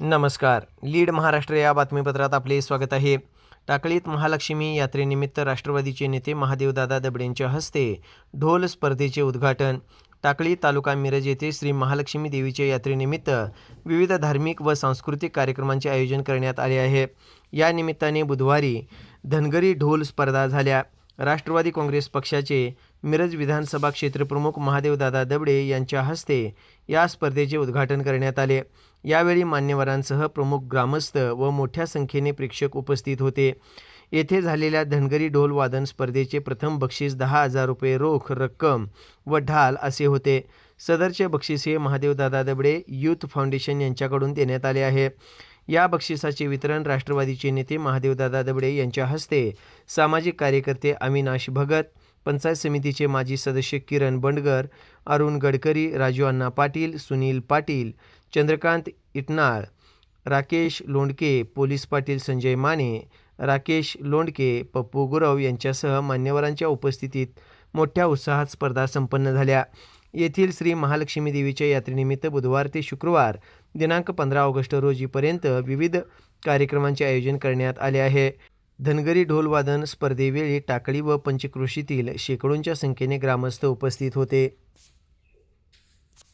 नमस्कार. लीड महाराष्ट्र या बातमीपत्रात आपले स्वागत आहे. टाकळीत महालक्ष्मी यात्रेनिमित्त राष्ट्रवादीचे नेते महादेवदादा दबडेंच्या हस्ते ढोल स्पर्धेचे उद्घाटन. टाकळी तालुका मिरज येथे श्री महालक्ष्मी देवीच्या यात्रेनिमित्त विविध धार्मिक व सांस्कृतिक कार्यक्रमांचे आयोजन करण्यात आले आहे. या निमित्ताने बुधवारी धनगरी ढोल स्पर्धा झाल्या. राष्ट्रवादी काँग्रेस पक्षाचे मिरज विधानसभा क्षेत्रप्रमुख महादेवदादा दबडे यांच्या हस्ते या स्पर्धेचे उद्घाटन करण्यात आले. यावेळी मान्यवरांसह प्रमुख ग्रामस्थ व मोठ्या संख्येने प्रेक्षक उपस्थित होते. येथे झालेल्या धनगरी ढोल वादन स्पर्धेचे प्रथम बक्षीस दहा हजार रुपये रोख रक्कम व ढाल असे होते. सदरचे बक्षीस हे महादेवदादा दबडे यूथ फाउंडेशन यांच्याकडून देण्यात आले आहे. या बक्षिसाचे वितरण राष्ट्रवादीचे नेते महादेवदादा दबडे यांच्या हस्ते सामाजिक कार्यकर्ते अविनाश भगत पंचायत समितीचे माजी सदस्य किरण बंडगर अरुण गडकरी राजू अण्णा पाटील सुनील पाटील चंद्रकांत इटनाळ राकेश लोंडके पोलीस पाटील संजय माने राकेश लोंडके पप्पू गुरव यांच्यासह मान्यवरांच्या उपस्थितीत मोठ्या उत्साहात स्पर्धा संपन्न झाल्या. येथील श्री महालक्ष्मी देवीच्या यात्रेनिमित्त बुधवार ते शुक्रवार दिनांक पंधरा ऑगस्ट रोजीपर्यंत विविध कार्यक्रमांचे आयोजन करण्यात आले आहे. धनगरी ढोलवादन स्पर्धेवेळी टाकळी व पंचक्रोशीतील शेकडोंच्या संख्येने ग्रामस्थ उपस्थित होते.